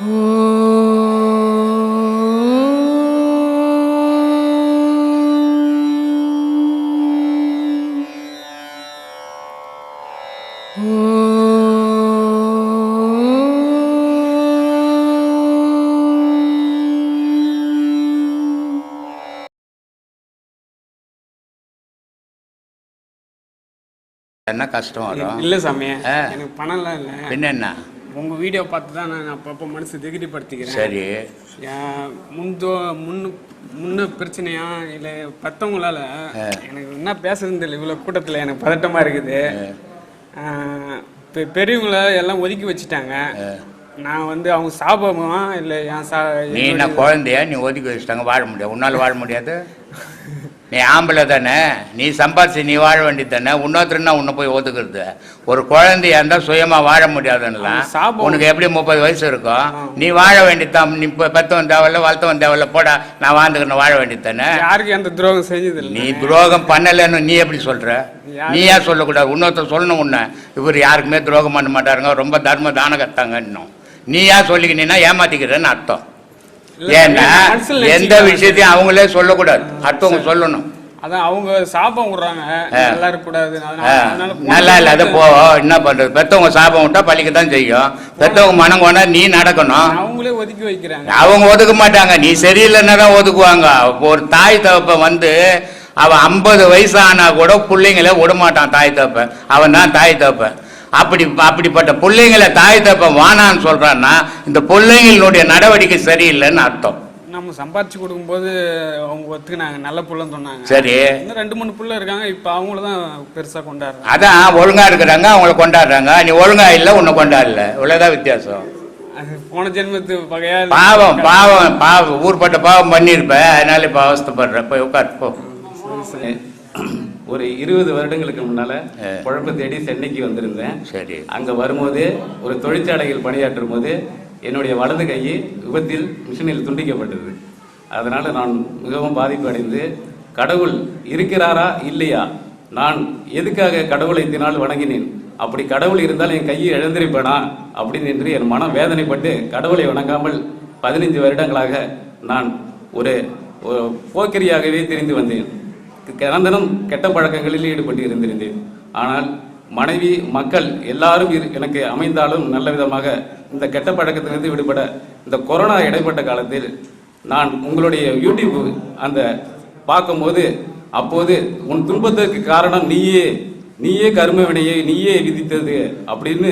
என்ன கஷ்டம் வரும்? இல்ல சாமி. எனக்கு பணம்லாம் இல்ல. பின்ன என்ன உங்க வீடியோ பார்த்து தான் நான் அப்பப்போ மனசு திகிரிப்படுத்திக்கிறேன். சரி. முந்தோ முன்னு முன்ன பிரச்சனையா இல்ல பத்தவங்களால எனக்கு என்ன பேசுறதுன்னு தெரியல இவ்வளவு கூட்டத்துல எனக்கு பதட்டமா இருக்குது. ஆ, பெ- பெரியவங்கள எல்லாம் ஒதுக்கி வச்சுட்டாங்க. நான் வந்து அவங்க சாபமா இல்ல என் சா நீ என்ன குழந்தையா? நீ ஒதுக்கி வச்சுட்டாங்க வாழ முடியாது. உன்னால் வாழ முடியாது? நீ ஆம்பளை தானே நீ சம்பாதிச்சு நீ வாழ வேண்டியது தானே இன்னொருத்தருன்னா உன்னை போய் ஒதுக்குறது. ஒரு குழந்தையா இருந்தால் சுயமாக வாழ முடியாதுன்னா அவன் சாபம். உனக்கு எப்படி முப்பது வயசு இருக்கும் நீ வாழ வேண்டியதுதான் நீ இப்போ பெத்தவன் தேவையில்ல வளர்த்தவன் தேவையில்ல போடா நான் வாழ்ந்துக்கணும் வாழ வேண்டியது தானே. யாருக்கும் எந்த துரோகம் செஞ்சது நீ துரோகம் பண்ணலைன்னு நீ எப்படி சொல்ற? நீ ஏன் சொல்லக்கூடாது? இன்னொருத்தர் சொல்லணும் உன்னை. இவர் யாருக்குமே துரோகம் பண்ண மாட்டாருங்க. ரொம்ப தர்ம தான கத்தாங்க இன்னும். நீ ஏன் சொல்லிக்கினீன்னா ஏமாத்திக்கிறேன்னு அர்த்தம். ஏன்னா எந்த. விஷயத்தையும் அவங்களே சொல்லக்கூடாது. அடுத்தவங்க சொல்லணும். அதான் அவங்க சாபம் விடுறாங்க. நல்லா இருக்கக்கூடாது. நல்லா இல்லை அது போ என்ன பண்றது? பெத்தவங்க சாபம் விட்டா பழிக்க தான் செய்யும். பெத்தவங்க மனம் கொண்டா நீ நடக்கணும். அவங்களே ஒதுக்கி வைக்கிறாங்க அவங்க ஒதுக்க மாட்டாங்க. நீ சரியில்லைன்னா தான் ஒதுக்குவாங்க. ஒரு தாய் தகப்பன் வந்து அவன் ஐம்பது வயசு ஆனா கூட பிள்ளைங்கள விடமாட்டான் தாய் தகப்பன். அவன் தான் தாய் தகப்பன். அப்படி அப்படிப்பட்ட பிள்ளைங்களை தாய் தகப்பன் வானான்னு சொல்றான்னா இந்த பிள்ளைங்களுடைய நடவடிக்கை சரியில்லைன்னு அர்த்தம். நம்ம சம்பாரிச்சு கொடுக்கும்போது அவங்க ஒத்துக்கினாங்க நல்ல புள்ளன்னு சொன்னாங்க. சரி. இன்னும் ரெண்டு மூணு புள்ள இருக்காங்க இப்ப அவங்கள தான் பெருசா கொண்டாடுறாங்க. அதான் ஒழுங்கா இருக்கிறாங்க அவங்கள கொண்டாடுறாங்க. நீ ஒழுங்கா இல்லை உன்னை கொண்டாடல. இவ்வளவுதான் வித்தியாசம். போன ஜென்மத்து பகையா பாவம் பாவம் பாவம் ஊர்பட்ட பாவம் பண்ணியிருப்ப அதனால இப்ப அவஸ்தைப்படுற போய் உட்கார் போ. ஒரு இருபது வருடங்களுக்கு முன்னால. குழப்ப தேடி சென்னைக்கு வந்திருந்தேன். சரி. அங்க வரும்போது ஒரு தொழிற்சாலையில் பணியாற்றும் போது என்னுடைய வலது கை விபத்தில் மிஷினில் துண்டிக்கப்பட்டது. அதனால நான் மிகவும் பாதிப்பு அடைந்து கடவுள் இருக்கிறாரா இல்லையா? நான் எதுக்காக கடவுளை இத்தினால் வணங்கினேன்? அப்படி கடவுள் இருந்தால் என் கையை இழந்திருப்பேனா? அப்படின்னு என்று என் மனம் வேதனைப்பட்டு கடவுளை வணங்காமல் பதினைஞ்சு வருடங்களாக நான் ஒரு போக்கிரியாகவே தெரிந்து வந்தேன். கலந்தனம் கெட்ட பழக்கங்களில் ஈடுபட்டு இருந்திருந்தேன் ஆனால் மனைவி மக்கள் எல்லாரும் இரு- எனக்கு அமைந்தாலும் நல்ல விதமாக இந்த கெட்ட பழக்கத்திலிருந்து விடுபட இந்த கொரோனா இடைப்பட்ட காலத்தில் நான் உங்களுடைய யூடியூப் அந்த பார்க்கும்போது அப்போது உன் துன்பத்திற்கு காரணம் நீயே நீயே கரும வினையை நீயே விதித்தது அப்படின்னு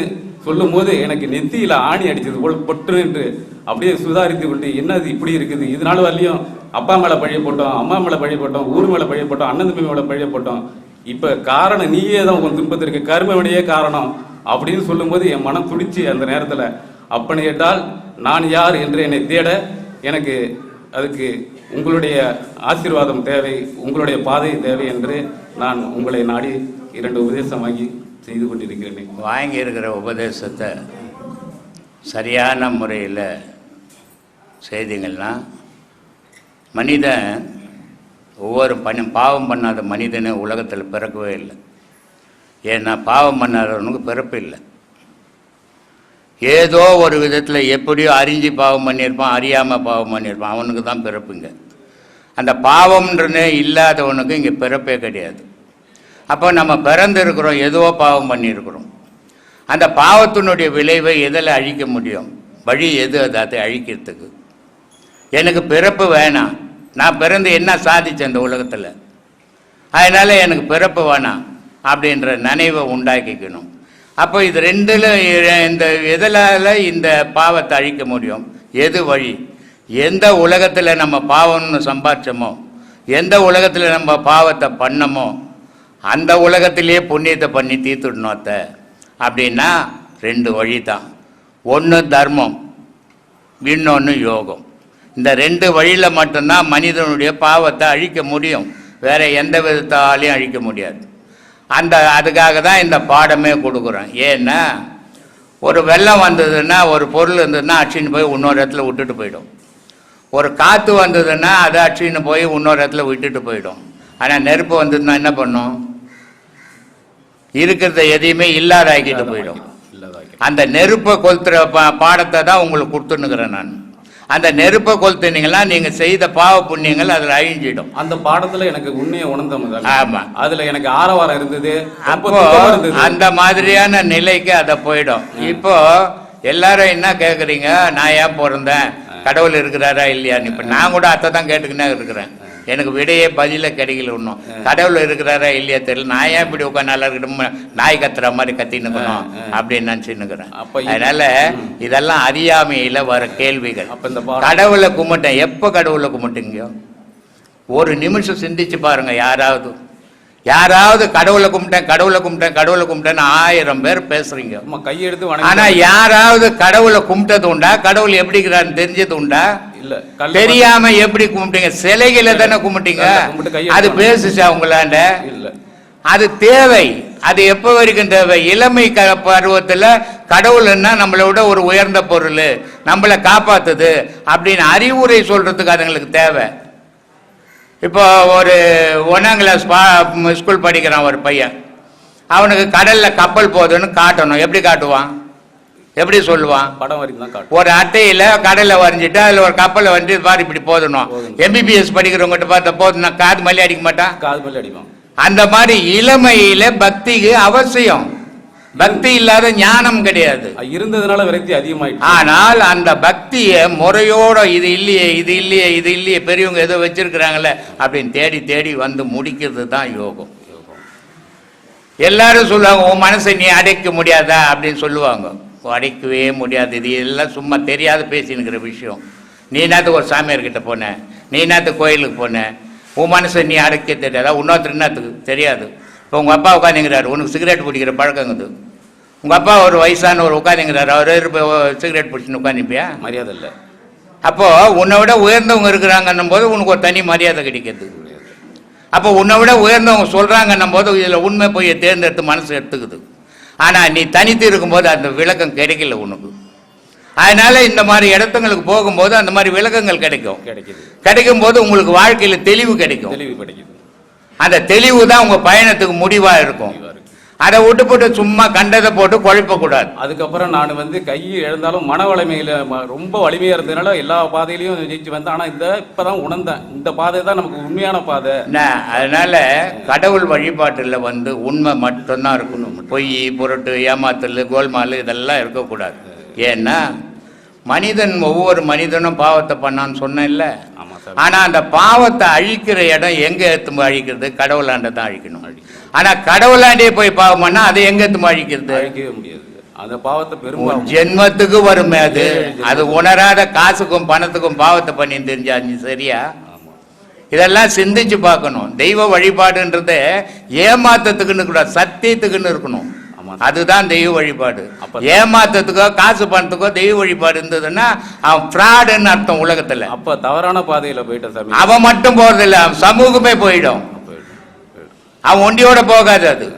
சொல்லும்போது எனக்கு நெத்தியில ஆணி அடிச்சது போல் பொற்று என்று அப்படியே சுதாரித்து கொண்டு என்னது இப்படி இருக்குது? இதனால வரலையும். அப்பா மேலே பழைய போட்டோம் அம்மா மேலே பழைய போட்டோம் ஊர் மேலே பழைய போட்டோம் அண்ணன் தம்பி மேலே பழைய போட்டோம். இப்ப காரணம் நீயே தான் உன் துன்பத்திற்கு கருமவினையே காரணம். அப்படின்னு சொல்லும்போது என் மனம் துடிச்சு அந்த நேரத்தில் அப்படின்னு கேட்டால் நான் யார் என்று என்னை தேட எனக்கு அதுக்கு உங்களுடைய ஆசீர்வாதம் தேவை உங்களுடைய பாதை தேவை என்று நான் உங்களை நாடி இரண்டு உபதேசம் வாங்கி செய்து கொண்டிருக்கிறேன். வாங்கியிருக்கிற உபதேசத்தை சரியான முறையில் செய்திங்கள்னா மனிதன் ஒவ்வொரு பண்ண பாவம் பண்ணாத மனிதனே உலகத்தில் பிறக்கவே இல்லை. ஏன்னா பாவம் பண்ணாதவனுக்கு பிறப்பு இல்லை. ஏதோ ஒரு விதத்தில் எப்படியோ அறிஞ்சு பாவம் பண்ணியிருப்பான் அறியாமல் பாவம் பண்ணியிருப்பான் அவனுக்கு தான் பிறப்புங்க அந்த பாவம்ன்றனே இல்லாதவனுக்கு இங்கே பிறப்பே கிடையாது. அப்போ நம்ம பிறந்திருக்கிறோம் எதுவோ பாவம் பண்ணியிருக்கிறோம். அந்த பாவத்தினுடைய விளைவை எதில் அழிக்க முடியும்? வழி எது அது அதை அழிக்கிறதுக்கு? எனக்கு பிறப்பு வேணாம் நான் பிறந்து என்ன சாதிச்சேன் இந்த உலகத்தில்? அதனால் எனக்கு பிறப்பு வேணாம் அப்படின்ற நினைவை உண்டாக்கிக்கணும். அப்போ இது ரெண்டில் இந்த எதனால் இந்த பாவத்தை அழிக்க முடியும்? எது வழி? எந்த உலகத்தில் நம்ம பாவம்னு சம்பாதிச்சோமோ? எந்த உலகத்தில் நம்ம பாவத்தை பண்ணமோ? அந்த உலகத்திலேயே புண்ணியத்தை பண்ணி தீர்த்துடணும் அப்படின்னா ரெண்டு வழி தான் ஒன்று தர்மம் இன்னொன்று யோகம். இந்த ரெண்டு வழியில் மட்டும்தான் மனிதனுடைய பாவத்தை அழிக்க முடியும். வேற எந்த விதத்தாலையும் அழிக்க முடியாது. அந்த அதுக்காக தான் இந்த பாடமே கொடுக்குறோம். ஏன்னா ஒரு வெள்ளம் வந்ததுன்னா ஒரு பொருள் இருந்ததுன்னா அச்சின்னு போய் இன்னொரு இடத்துல விட்டுட்டு போயிடும். ஒரு காற்று வந்ததுன்னா அதை அச்சின்னு போய் இன்னொரு இடத்துல விட்டுட்டு போயிடும். ஆனால் நெருப்பு வந்ததுன்னா என்ன பண்ணும்? இருக்கிறத எதையுமே இல்லாத ஆக்கிட்டு போயிடும். அந்த நெருப்பை கொளுத்துற பாடத்தை தான் உங்களுக்கு கொடுத்துன்னுக்குறேன் நான். அந்த நெருப்பை கொளுத்துனீங்கன்னா நீங்கள் செய்த பாவ புண்ணியங்கள் அதில் அழிஞ்சிடும். அந்த பாடத்துல எனக்கு உண்மையை உணர்ந்த ஆமா. அதுல எனக்கு ஆரவாரம் இருந்தது அப்போ அந்த மாதிரியான நிலைக்கு அதை போயிடும். இப்போ எல்லாரும் என்ன கேட்குறீங்க நான் ஏன் பிறந்தேன்? கடவுள் இருக்கிறாரா இல்லையான்னு. இப்போ நான் கூட அத்தை தான் கேட்டுக்கினே இருக்கிறேன். எனக்கு விடையே பதில கிடைக்கல ஒன்றும் கடவுள் இருக்கிறாரா இல்லையா தெரியல. நான் ஏன் இப்படி உட்காந்து நல்லா இருக்கணும்? நாய் கத்துற மாதிரி கத்தின்னுக்கணும் அப்படின்னு நினச்சின்னுக்கிறேன் அதனால இதெல்லாம் அறியாமையில வர கேள்விகள். அப்ப இந்த பாடம் கடவுளை கும்பிட்டேன். எப்போ கடவுளை கும்பிட்டீங்க? ஒரு நிமிஷம் சிந்திச்சு பாருங்க. யாராவது யாராவது கடவுளை கும்பிட்டேன் கடவுளை கும்பிட்டேன் கடவுளை கும்பிட்டேன்னு ஆயிரம் பேர் பேசுறீங்க. கையெடுத்து ஆனா யாராவது கடவுளை கும்பிட்டது உண்டா? கடவுள் எப்படி இருக்கிறான்னு தெரிஞ்சது உண்டா? இல்ல தெரியாம எப்படி கும்பிட்டீங்க? சிலைகளை தானே கும்பிட்டீங்க? அது பேசுச்சா உங்களாண்ட? இல்ல. அது தேவை. அது எப்போ வரைக்கும் தேவை? இளமை க பருவத்தில் கடவுள்னா நம்மளை விட ஒரு உயர்ந்த பொருள். நம்மளை காப்பாத்துது அப்படின்னு அறிவுரை சொல்றதுக்கு அதுங்களுக்கு தேவை. இப்போ ஒரு ஒன்றாம் கிளாஸ் பா ஸ்கூல் படிக்கிறான் ஒரு பையன். அவனுக்கு கடலில் கப்பல் போகுதுன்னு காட்டணும். எப்படி காட்டுவான்? எப்படி சொல்லுவான்? படம் வரைக்கும் ஒரு அட்டையில் கடலில் வரைஞ்சிட்டு அதில் ஒரு கப்பலை வந்து பாரு இப்படி போதணும் எம்பிபிஎஸ் படிக்கிறவங்ககிட்ட பார்த்தா போதுன்னா காது மல்லி அடிக்க மாட்டான். காது பல்லி அடிப்பான். அந்த மாதிரி இளமையில பக்திக்கு அவசியம். பக்தி இல்லாத ஞானம் கிடையாது. இருந்ததுனால விரக்தி அதிகமாயிடுச்சு. ஆனால் அந்த பக்தியை முறையோட இது இல்லையே இது இல்லையே இது இல்லையே பெரியவங்க ஏதோ வச்சிருக்கிறாங்களே அப்படின்னு தேடி தேடி வந்து முடிக்கிறது தான் யோகம். எல்லாரும் சொல்லுவாங்க உன் மனசை நீ அடைக்க முடியாதா? அப்படின்னு சொல்லுவாங்க. அடைக்கவே முடியாது. இது எல்லாம் சும்மா தெரியாத பேசினுக்கிற விஷயம். நீ என்னத்து ஒரு சாமியார்கிட்ட போன? நீ என்னத்து கோயிலுக்கு போன? உன் மனசை நீ அடைக்க தெரியாதா? இன்னொருத்தர் என்னத்துக்கு? தெரியாது. இப்போ உங்கள் அப்பா உட்காந்துங்கிறாரு உனக்கு சிகரெட் பிடிக்கிற பழக்கங்குது உங்கள் அப்பா ஒரு வயசான ஒரு உட்காந்துங்கிறாரு அவர் சிகரெட் பிடிச்சின்னு உட்காந்துப்பியா மரியாதை இல்ல. அப்போ உன்னை விட உயர்ந்தவங்க இருக்கிறாங்கன்னும் போது உனக்கு ஒரு தனி மரியாதை கிடைக்கிறது. அப்போ உன்னை விட உயர்ந்தவங்க சொல்றாங்கன்னும் போது இதில் உண்மை போய் தேர்ந்தெடுத்து மனசு எடுத்துக்குது. ஆனால் நீ தனித்து இருக்கும்போது அந்த விளக்கம் கிடைக்கல உனக்கு. அதனால இந்த மாதிரி இடத்துங்களுக்கு போகும்போது அந்த மாதிரி விளக்கங்கள் கிடைக்கும். கிடைக்குது. கிடைக்கும் போது உங்களுக்கு வாழ்க்கையில் தெளிவு கிடைக்கும். தெளிவு கிடைக்குது. அந்த தெளிவு தான் உங்கள் பயணத்துக்கு முடிவாக இருக்கும். அதை விட்டு போட்டு சும்மா கண்டதை போட்டு குழப்பக்கூடாது அதுக்கப்புறம் நான் வந்து கை இழந்தாலும் மன வலிமையில ரொம்ப வலிமையா இருந்ததுனால எல்லா பாதையிலையும் ஜெயிச்சு வந்தேன். ஆனா இந்த இப்பதான் உணர்ந்தேன். இந்த பாதை தான் நமக்கு உண்மையான பாதை. என்ன அதனால கடவுள் வழிபாட்டில் வந்து உண்மை மட்டும்தான் இருக்கணும். பொய் புரட்டு ஏமாத்தல் கோல்மால் இதெல்லாம் இருக்கக்கூடாது. ஏன்னா மனிதன் ஒவ்வொரு மனிதனும் பாவத்தை பண்ணான்னு சொன்னேன்ல. ஆனா அந்த பாவத்தை அழிக்கிற இடம் எங்க எத்தும்பு அழிக்கிறது? கடவுளாண்ட தான் அழிக்கணும். ஆனா கடவுளாண்டே போய் பாவம் பண்ணா அதை எங்க எத்தும்பு அழிக்கிறது? அழிக்கவே முடியாது. அந்த பாவத்தை பெரும்பாலும் ஜென்மத்துக்கு வருமே அது. அது உணராத காசுக்கும் பணத்துக்கும் பாவத்தை பண்ணி தெரிஞ்சா நீ சரியா? இதெல்லாம் சிந்திச்சு பார்க்கணும். தெய்வ வழிபாடுன்றது ஏமாத்தத்துக்குன்னு கூட சத்தியத்துக்குன்னு இருக்கணும். அதுதான் தெய்வ வழிபாடு. அப்ப- ஏமாத்தத்துக்கோ காசு பணத்துக்கோ தெய்வ வழிபாடு இருந்ததுன்னா அவன் ஃப்ராடுன்னு அர்த்தம் உலகத்துல. அப்ப தவறான பாதையில போயிட்டேன் சாமி. அவன் மட்டும் போறதில்ல அவன் சமூகமே போயிடும். அவன் ஒண்டியோட போகாது அது.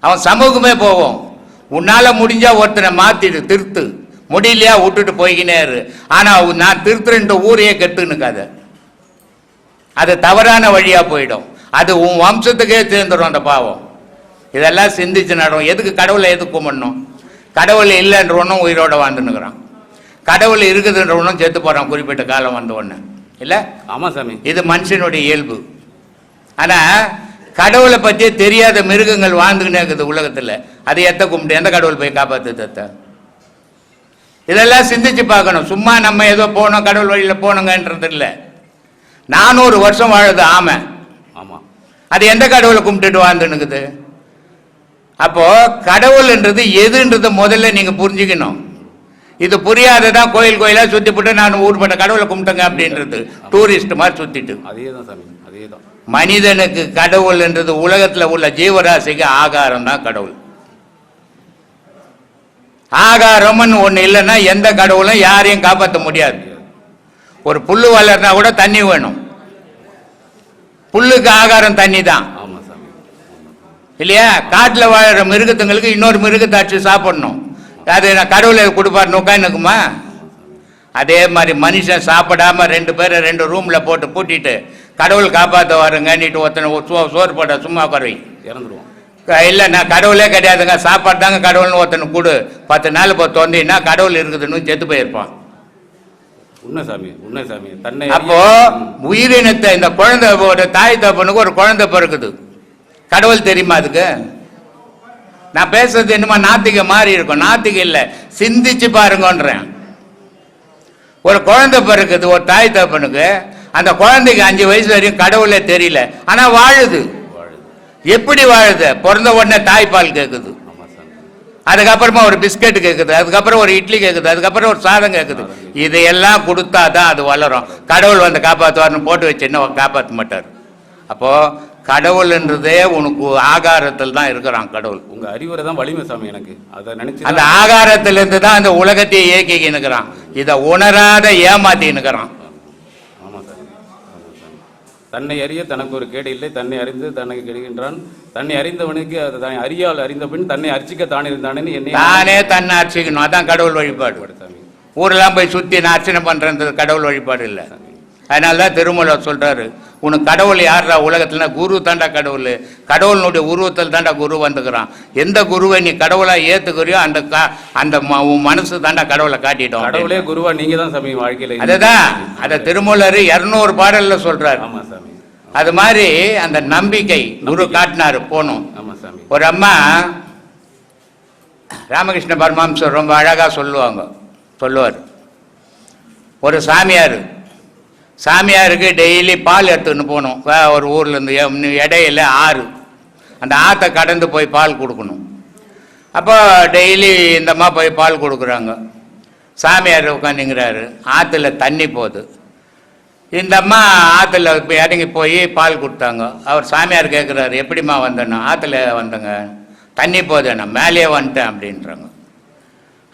அவன் சமூகமே போவோம் உன்னால முடிஞ்சா ஒருத்தனை மாத்திடு திருத்து. முடியலையா விட்டுட்டு போய்கினே இரு. ஆனா நான் திருத்துறேன்ட்டு ஊரையே கெட்டுனுக்காத அது தவறான வழியா போயிடும். அது உன் வம்சத்துக்கே சேர்ந்துடும் அந்த பாவம். இதெல்லாம் சிந்திச்சு நடும் எதுக்கு கடவுளை எதுக்கு கும்பிடணும்? கடவுள் இல்லைன்றவனும் உயிரோட வாழ்ந்துன்னுக்குறான். கடவுள் இருக்குதுன்றவனும் செத்து போறான் குறிப்பிட்ட காலம் வந்த உடனே. இல்லை? ஆமா சாமி. இது மனுஷனுடைய இயல்பு. ஆனா கடவுளை பற்றி தெரியாத மிருகங்கள் வாழ்ந்துக்கினே இருக்குது உலகத்துல. அதை எத்த கும்பிட்டு எந்த கடவுள் போய் காப்பாத்து தத்த இதெல்லாம் சிந்திச்சு பார்க்கணும். சும்மா நம்ம ஏதோ போனோம் கடவுள் வழியில போனோங்கன்றது இல்லை. நானூறு வருஷம் வாழுது ஆமை. ஆமா. அது எந்த கடவுளை கும்பிட்டுட்டு வாழ்ந்துனுக்குது அப்போ கடவுள்ன்றது எதுன்றது முதல்ல நீங்க புரிஞ்சுக்கணும். இது புரியாததான் கோயில் கோயிலா சுத்தி போட்டு நான் ஊர்பட்ட கடவுளை கும்பிட்டேங்க அப்படின்றது. டூரிஸ்ட் மாதிரி சுத்திட்டு. அதே தான் சாமி அதே தான். மனிதனுக்கு கடவுள்ன்றது உலகத்துல உள்ள ஜீவராசிக்கு ஆகாரம் தான் கடவுள். ஆகாரம்னு ஒண்ணு இல்லைன்னா எந்த கடவுளும் யாரையும் காப்பாற்ற முடியாது. ஒரு புல்லு வளர்னா கூட தண்ணி வேணும். புல்லுக்கு ஆகாரம் தண்ணி தான் இல்லையா? காட்டுல வாழற மிருகத்துங்களுக்கு இன்னொரு மிருகத்தை அடிச்சு சாப்பிடணும். அது நான் கடவுளை கொடுப்பாரு உட்காந்துக்குமா அதே மாதிரி மனுஷன் சாப்பிடாம ரெண்டு பேரை ரெண்டு ரூம்ல போட்டு பூட்டிட்டு கடவுள் காப்பாற்ற வரங்கன்னிட்டு ஒருத்தனை ஒரு சோ- சோறு போட்ட சும்மா குறவை இறந்துருவோம். இல்லை நான் கடவுளே கிடையாதுங்க. சாப்பாடு தாங்க கடவுள்னு ஒருத்தனுக்கு கொடு. பத்து நாள் இப்போ தொந்தின்னா கடவுள் இருக்குதுன்னு செத்து போயிருப்பான். அப்போ உயிரினத்தை இந்த குழந்தை ஒரு தாய் தப்பனுக்கு ஒரு குழந்தை பிறக்குது. கடவுள் தெரியுமா அதுக்கு? நான் பேசுறது என்னமா நாத்திக மாதிரி இருக்கும். நாத்திக இல்ல. சிந்திச்சு பாருங்கன்றேன். ஒரு குழந்தை பிறக்குது ஒரு தாய் தப்பனுக்கு அந்த குழந்தைக்கு அஞ்சு வயசு வரையும் கடவுளே தெரியல. ஆனா வாழுது. எப்படி வாழுது? பிறந்த உடனே தாய்ப்பால் கேட்குது அதுக்கப்புறமா ஒரு பிஸ்கட் கேட்குது அதுக்கப்புறம் ஒரு இட்லி கேட்குது அதுக்கப்புறம் ஒரு சாதம் கேட்குது இதையெல்லாம் கொடுத்தா தான் அது வளரும். கடவுள் வந்து காப்பாற்றுவார்னு போட்டு வச்சு என்ன காப்பாற்ற மாட்டார். அப்போ கடவுள்ன்றதே உனக்கு ஆகாரத்தில் தான் இருக்கிறான் கடவுள். உங்க அறிவுரை தான் வலிமை சாமி எனக்கு. அதை நினைச்சு அந்த ஆகாரத்திலிருந்து தான் அந்த உலகத்தையே இயக்கி நிற்கிறான் இதை உணராத ஏமாத்தி நிற்கிறான் சாமி. தன்னை அறிய தனக்கு ஒரு கேடு இல்லை. தன்னை அறிந்து தன்னை கெடுகின்றான். தன்னை அறிந்தவனுக்கு அது தான். அறியால் அறிந்த பின் தன்னை அர்ச்சிக்க தான் இருந்தானேன்னு என்னை தானே தன்னை அர்ச்சிக்கணும். அதான் கடவுள் வழிபாடு. ஊரெல்லாம் போய் சுற்றி நான் அர்ச்சனை பண்ணுறது கடவுள் வழிபாடு இல்லை. அதனால தான் திருமூலர் சொல்றாரு உனக்கு கடவுள் யாரா உலகத்துலனா குரு தாண்டா கடவுள். கடவுளுடைய உருவத்தில் தாண்டா குரு வந்துக்கிறான். எந்த குருவை நீ கடவுளா ஏத்துக்கிறியோ அந்த கா- அந்த உன் மனசு தாண்டா கடவுளை காட்டிட்டோம் கடவுளே குருவா நீங்க தான் சாமி வாழ்க்கையில அதுதான் அதை திருமூலர் இருநூறு பாடல்ல சொல்றாரு. ஆமா சாமி. அது மாதிரி அந்த நம்பிக்கை குரு காட்டினாரு சாமி. ஒரு அம்மா ராமகிருஷ்ண பரமஹம்சர் ரொம்ப அழகாக சொல்லுவாங்க சொல்லுவார். ஒரு சாமியார் சாமியாருக்கு டெய்லி பால் எடுத்துன்னு போகணும். வே- ஒரு ஊர்லேருந்து இடையில ஆறு. அந்த ஆற்றை கடந்து போய் பால் கொடுக்கணும். அப்போ டெய்லி இந்தம்மா போய் பால் கொடுக்குறாங்க. சாமியார் உட்காந்துங்கிறாரு ஆற்றுல தண்ணி போகுது. இந்த அம்மா ஆற்றுல இப்போ இறங்கி போய் பால் கொடுத்தாங்க. அவர் சாமியார் கேட்குறாரு எப்படிம்மா வந்தேன்னா? ஆற்றுல வந்தேங்க. தண்ணி போதேண்ணா மேலேயே வந்துட்டேன் அப்படின்றாங்க.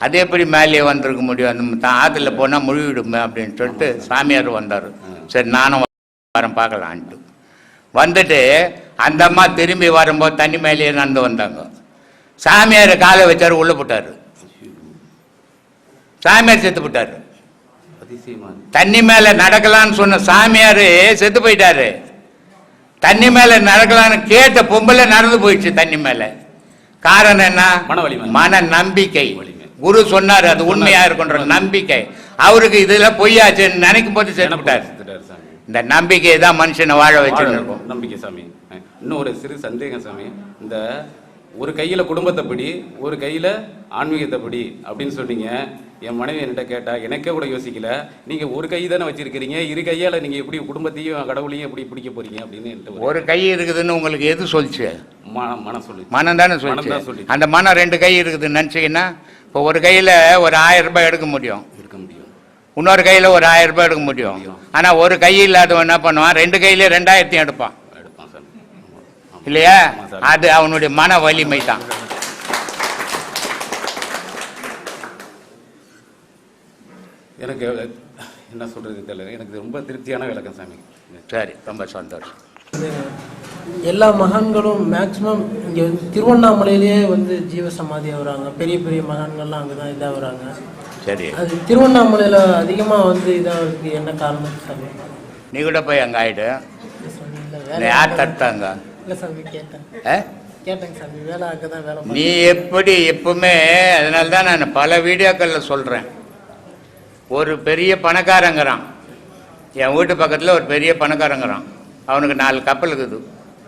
அது எப்படி மேலேயே வந்திருக்க முடியும். அந்த தான் ஆற்றுல போனால் முழுவிடுமே அப்படின்னு சொல்லிட்டு சாமியார் வந்தார். சரி நானும் வரேன் பார்க்கலான்ட்டு. வந்துட்டு அந்த அம்மா திரும்பி வரும்போது தண்ணி மேலேயே நடந்து வந்தாங்க. சாமியார் காலை வச்சாரு உள்ளே போட்டார். சாமியார் செத்து போட்டார். தண்ணி மேல நடக்கலாம்னு சொன்ன சாமியாரு செத்து போயிட்டாரு. தண்ணி மேல நடக்கலாம்னு கேட்ட பொம்பளை நடந்து போயிடுச்சு தண்ணி மேல. காரணம் என்ன? மன நம்பிக்கை. குரு சொன்னாரு அது உண்மையா இருக்குன்ற நம்பிக்கை. அவருக்கு இதுல பொய்யாச்சுன்னு நினைக்கும் போது சாமி? இந்த நம்பிக்கை தான் மனுஷனை வாழ வாழ நம்பிக்கை சாமி. இன்னும் ஒரு சிறு சந்தேகம் சாமி. இந்த ஒரு கையில குடும்பத்தை படி ஒரு கையில ஆன்மீகத்தை படி அப்படின்னு சொன்னீங்க. என் மனைவி என்கிட்ட கேட்டா எனக்கே கூட யோசிக்கல. நீங்க ஒரு கை தானே வச்சிருக்கிறீங்க. இரு கையால நீங்க எப்படி குடும்பத்தையும் கடவுளையும் எப்படி பிடிக்க போறீங்க? அப்படின்னு ஒரு கை இருக்குதுன்னு உங்களுக்கு எது சொல்லிச்சு? மன மனம் சொல்லி மனம் தானே மனம் தான் சொல்லிச்சு. சொல்லிச்சு. அந்த மனம் ரெண்டு கை இருக்குதுன்னு நினச்சிங்கன்னா இப்போ ஒரு கையில ஒரு ஆயிரம் ரூபாய் எடுக்க முடியும். இருக்க முடியும். இன்னொரு கையில் ஒரு ஆயிரம் ரூபாய் எடுக்க முடியும். ஆனால் ஒரு கை இல்லாதவன் என்ன பண்ணுவான்? ரெண்டு கையிலே ரெண்டாயிரத்தையும் எடுப்பான் எடுப்பான் சாமி ஆமா. ஆமா. இல்லையா. அது அவனுடைய மன வலிமை தான். எனக்கு என்ன சொல்றது தெரியல. எனக்கு ரொம்ப திருப்தியான விளக்கம் சாமி. சரி ரொம்ப சந்தோஷம். எல்லா மகான்களும் மேக்சிமம் இங்கே வந்து திருவண்ணாமலையிலேயே வந்து ஜீவ சமாதி ஆகுறாங்க. பெரிய பெரிய மகான்கள்லாம் அங்கே தான் இதாகிறாங்க. சரி. அது திருவண்ணாமலையில் அதிகமாக வந்து இதாகிறதுக்கு என்ன காரணம்? சாமி நீ கூட போய் அங்கே வேலை யார் தடுத்தாங்க நீ எப்படி எப்பவுமே அதனால தான் நான் பல வீடியோக்களில் சொல்கிறேன் ஒரு பெரிய பணக்காரங்கிறான். என் வீட்டு பக்கத்தில் ஒரு பெரிய பணக்காரங்கிறான். அவனுக்கு நாலு கப்பல் இருக்குது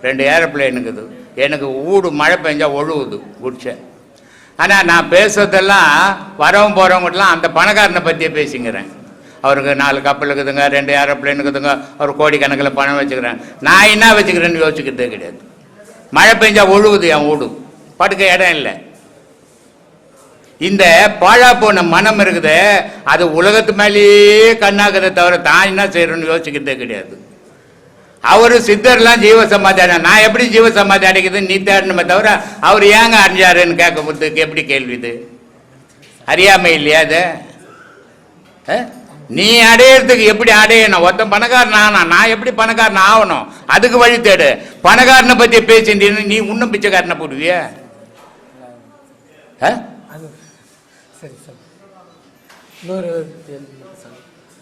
ரெண்டு ஏரோப்ளேன் இருக்குது. எனக்கு ஊடு மழை பெஞ்சா ஒழுகுது குடிச்ச. ஆனால் நான் பேசுறதெல்லாம் வரவும் போகிறவங்கலாம் அந்த பணக்காரனை பற்றியே பேசிங்கிறேன். அவருக்கு நாலு கப்பல் இருக்குதுங்க ரெண்டு ஏரோப்ளேன் இருக்குதுங்க அவர் கோடிக்கணக்கில் பணம் வச்சுக்கிறேன். நான் என்ன வச்சுக்கிறேன்னு யோசிக்கிறதே கிடையாது. மழை பெஞ்சா ஒழுகுது என் வீடு. படுக்க இடம் இல்லை. இந்த பாழா போன மனம் இருக்குது அது உலகத்து மேலேயே கண்ணாக்குறத தவிர தான் என்ன செய்யறோம்னு யோசிக்கிறதே கிடையாது. அவரு சித்தர்லாம் ஜீவ சமாதி நான் எப்படி ஜீவ சமாதி அடைக்குதுன்னு நீ தேடணுமே தவிர அவர் ஏங்க அறிஞ்சாருன்னு கேட்க போதுக்கு எப்படி கேள்வி இது? அறியாமை இல்லையா அது நீ அடையிறதுக்கு எப்படி அடையணும்? ஒருத்தன் பணக்காரன் ஆனா நான் எப்படி பணக்காரன் ஆகணும்? அதுக்கு வழி தேடு. பணக்காரனை பத்தி பேசிட்டு நீ இன்னும் பிச்சைக்காரனை போடுவிய?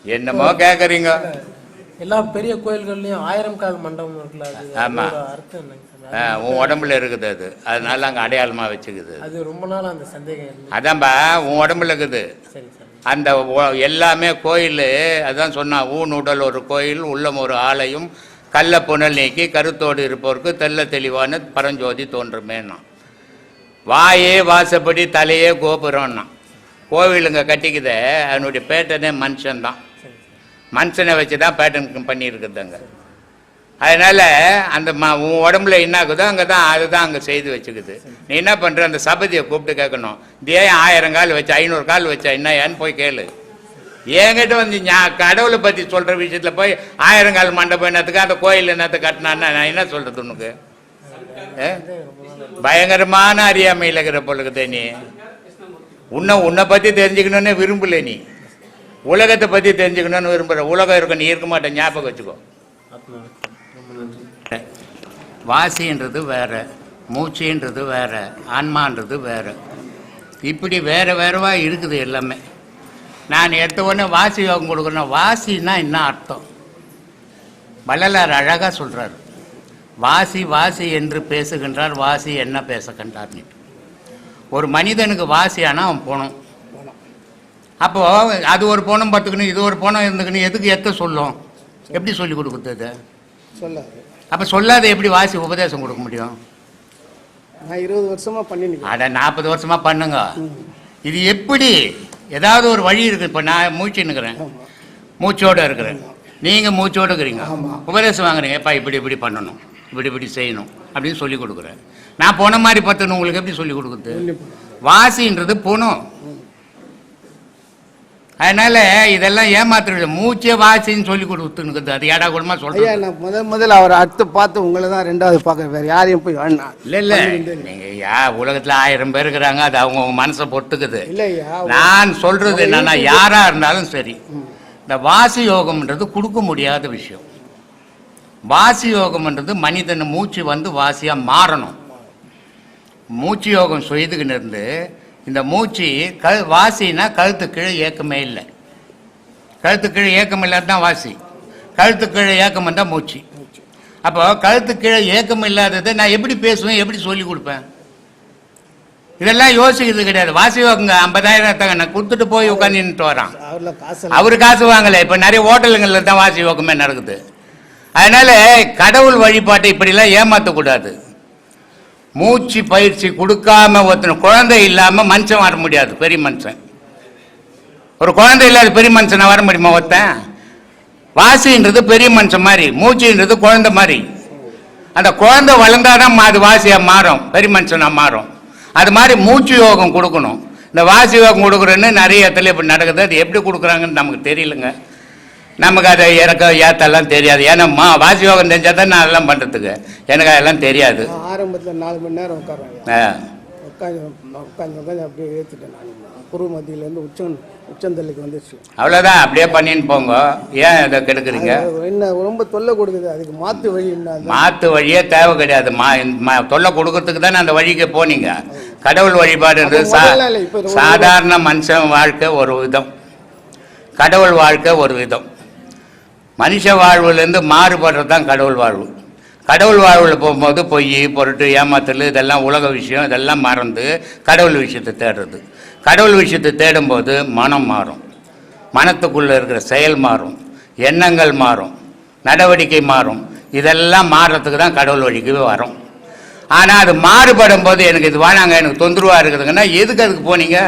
என்னமோ கேக்குறீங்க. எல்லா பெரிய கோயில்கள்லயும் ஆயிரம் கால் மண்டபம் இருக்குல்ல ஆமா. அர்த்தம் என்னங்க உன் உடம்புல இருக்குது அது. அதனால அங்கே அடையாளமாக வச்சுக்குது. அது ரொம்ப நாள் அந்த சந்தேகம் அதான்பா உன் உடம்புல இருக்குது. அந்த எல்லாமே கோயில் அதான் சொன்னான் ஊன் உடல் ஒரு கோயில் உள்ளம் ஒரு ஆலயம் கள்ள புனல் நீக்கி கருத்தோடு இருப்பவருக்கு தெள்ள தெளிவான பரஞ்சோதி தோன்றுமேன்னா வாயே வாசப்படி தலையே கோபுரம்னா. கோவிலுங்க கட்டிக்குதே அதனுடைய பேட்டனே மனுஷன்தான். மனுஷனை வச்சு தான் பேட்டன் பண்ணியிருக்குதுங்க அதனால் அந்த ம உன் உடம்புல என்ன ஆகுதோ அங்கே தான் அதுதான் அங்கே செய்து வச்சுக்குது. நீ என்ன பண்ணுற அந்த சபதியை கூப்பிட்டு கேட்கணும். இது ஏன் ஆயிரம் கால் வச்சு ஐநூறு கால் வச்சா என்ன ஏன்னு போய் கேளு. என்கிட்ட வந்து நான் கடவுளை பற்றி சொல்கிற விஷயத்தில் போய் ஆயிரம் கால் மண்டபம் என்னத்துக்கு அந்த கோயில் என்னத்தை கட்டினான்னா நான் என்ன சொல்கிறது உனக்கு? ஏ? பயங்கரமான அறியாமையில் இருக்கிற பொழுது நீ. உன்னை உன்னை பற்றி தெரிஞ்சுக்கணுன்னு விரும்பல நீ. உலகத்தை பற்றி தெரிஞ்சுக்கணும்னு விரும்புகிற உலகம் இருக்கும் நீ இருக்க மாட்டேன் ஞாபகம் வச்சுக்கோ. வாசின்றது வேறு மூச்சுன்றது வேறு ஆன்மான்றது வேறு. இப்படி வேறு வேறவா இருக்குது எல்லாமே. நான் எடுத்த உடனே வாசி யோகம் கொடுக்குறேன் வாசின்னா என்ன அர்த்தம்? வள்ளலார் அழகாக சொல்கிறார் வாசி வாசி என்று பேசுகின்றார் வாசி என்ன பேசுகின்றார் ஒரு மனிதனுக்கு வாசியானா அவன் போனோம். அப்போ அது ஒரு போனம் பார்த்துக்கணும் இது ஒரு போனம் இருந்துக்கணும் எதுக்கு எத்த சொல்லும்? எப்படி சொல்லி கொடுக்குறது சொல்ல அப்போ சொல்லாத எப்படி வாசி உபதேசம் கொடுக்க முடியும்? நான் இருபது வருஷமா பண்ணிருக்கேன் அட நாற்பது வருஷமா பண்ணுங்க. இது எப்படி? ஏதாவது ஒரு வழி இருக்கு இப்போ நான் மூச்சுன்னுக்கிறேன் மூச்சோட இருக்கிறேன். நீங்க மூச்சோட இருக்கிறீங்க. உபதேசம் வாங்குறீங்க. எப்பா இப்படி இப்படி பண்ணணும். இப்படி இப்படி செய்யணும். அப்படின்னு சொல்லி கொடுக்குறேன். நான் போன மாதிரி பத்தணும் உங்களுக்கு எப்படி சொல்லி கொடுக்குறது? வாசின்றது போணும் அதனால இதெல்லாம் ஏமாத்துறது மூச்சே வாசின்னு சொல்லி கொடுத்துனுக்குது அது ஏடா கூடமா சொல்றேன் நான் முதல் முதல்ல அவரை அடுத்து பார்த்து உங்களை தான் ரெண்டாவது பார்க்க வேற யாரையும் போய் வேணாம். இல்ல இல்ல. நீங்க யா உலகத்துல ஆயிரம் பேர் இருக்கிறாங்க. அது அவங்க மனசை பொறுத்துக்குது. இல்ல ஐயா நான் சொல்றது என்னன்னா யாரா இருந்தாலும் சரி. இந்த வாசி யோகம்ன்றது கொடுக்க முடியாத விஷயம். வாசி யோகம்ன்றது மனிதன் மூச்சு வந்து வாசியா மாறணும். மூச்சு யோகம் செய்துக்கின்னு இருந்து இந்த மூச்சு க வாசினா கழுத்து கீழே ஏக்கமே இல்லை. கழுத்து கீழே ஏக்கம் இல்லாத தான் வாசி. கழுத்து கீழே ஏக்கம் வந்தால் மூச்சு. அப்போ கழுத்து கீழே ஏக்கம் இல்லாததை நான் எப்படி பேசுவேன் எப்படி சொல்லி கொடுப்பேன்? இதெல்லாம் யோசிக்கிறது கிடையாது. வாசி யோகங்க ஐம்பதாயிரம் நான் கொடுத்துட்டு போய் உட்காந்துட்டு வரான். அவரு காசு வாங்கல. இப்ப நிறைய ஹோட்டலுங்களில் தான் வாசி யோகமே நடக்குது. அதனால கடவுள் வழிபாட்டை இப்படிலாம் ஏமாற்றக்கூடாது மூச்சு பயிற்சி கொடுக்காம ஒருத்தன குழந்தை இல்லாம மனுஷன் வர முடியாது பெரிய மனுஷன். ஒரு குழந்தை இல்லாத பெரிய மனுஷனை வர முடியுமா ஒருத்தன்? வாசின்றது பெரிய மனுஷன் மாதிரி மூச்சுன்றது குழந்தை மாதிரி. அந்த குழந்தை வளர்ந்தாதான் அது வாசியா மாறும் பெரிய மனுஷனா மாறும். அது மாதிரி மூச்சு யோகம் கொடுக்கணும். இந்த வாசி யோகம் கொடுக்குறேன்னு நிறைய இடத்துல இப்படி நடக்குது. அது எப்படி கொடுக்குறாங்கன்னு நமக்கு தெரியலங்க. நமக்கு அதை இறக்க ஏத்தெல்லாம் தெரியாது. ஏன்னா மா வாசி யோகம் தெரிஞ்சால் தான் நான் அதெல்லாம் பண்ணுறதுக்கு எனக்கு அதெல்லாம் தெரியாது. ஆரம்பத்துல நாலு மணி நேரம் உட்காருவேன். ஆ. உட்காந்து உட்காந்து உட்காந்து அப்படியே ஏற்றிட்டேன் நான். குரு மத்தியிலேருந்து உச்சம் உச்சந்தல்லுக்கு வந்துச்சு அவ்வளோதான் அப்படியே பண்ணின்னு போங்க. ஏன் இதை கெடுக்குறீங்க? என்ன ரொம்ப தொல்லை கொடுக்குது. அதுக்கு மாத்து வழி என்ன? மாத்து வழியே தேவை கிடையாது. மா தொல்லை கொடுக்கறதுக்கு தானே அந்த வழிக்கு போனீங்க. கடவுள் வழிபாடுன்றது சா சாதாரண மனுஷன் வாழ்க்கை ஒரு விதம். கடவுள் வாழ்க்கை ஒரு விதம். மனுஷ வாழ்வுலேருந்து மாறுபடுறது தான் கடவுள் வாழ்வு. கடவுள் வாழ்வில் போகும்போது பொய் பொருட்டு ஏமாத்தல் இதெல்லாம் உலக விஷயம் இதெல்லாம் மறந்து கடவுள் விஷயத்தை தேடுறது. கடவுள் விஷயத்தை தேடும்போது மனம் மாறும். மனத்துக்குள்ளே இருக்கிற செயல் மாறும். எண்ணங்கள் மாறும். நடவடிக்கை மாறும். இதெல்லாம் மாறுறதுக்கு தான் கடவுள் வழிக்கு வரும். ஆனால் அது மாறுபடும் போது எனக்கு இது வேணாங்க எனக்கு தொந்தரவாக இருக்குதுங்கன்னா எதுக்கு அதுக்கு போனீங்க?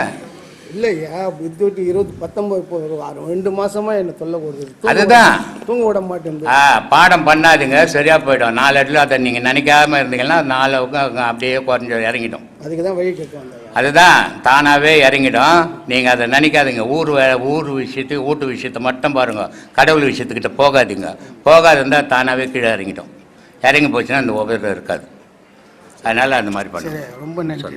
இல்லையா? வித்துட்டு இருபது பத்தொன்பது ஆறு- ரெண்டு மாசமா என்ன தொல்லை கொடுக்குது அதுதான். தூங்க விட மாட்டேங்குது ஆ பாடம் பண்ணாதீங்க சரியாக போயிடும். நாலு இடத்துல அதை நீங்கள் நினைக்காம இருந்தீங்கன்னா நாலு பக்கம் அப்படியே குறைஞ்ச இறங்கிடும். அதுக்கு தான் வழி கேட்க வந்தேன். அதுதான் தானாகவே இறங்கிடும். நீங்கள் அதை நினைக்காதீங்க. ஊர் ஊர் விஷயத்துக்கு வீட்டு விஷயத்தை மட்டும் பாருங்க. கடவுள் விஷயத்துக்கிட்ட போகாதீங்க. போகாது இருந்தால் தானாகவே கீழே இறங்கிடும். இறங்கி போச்சுன்னா அந்த உபதிரம் இருக்காது. அதனால் அந்த மாதிரி பண்ணுங்க. சரி ரொம்ப நன்றி.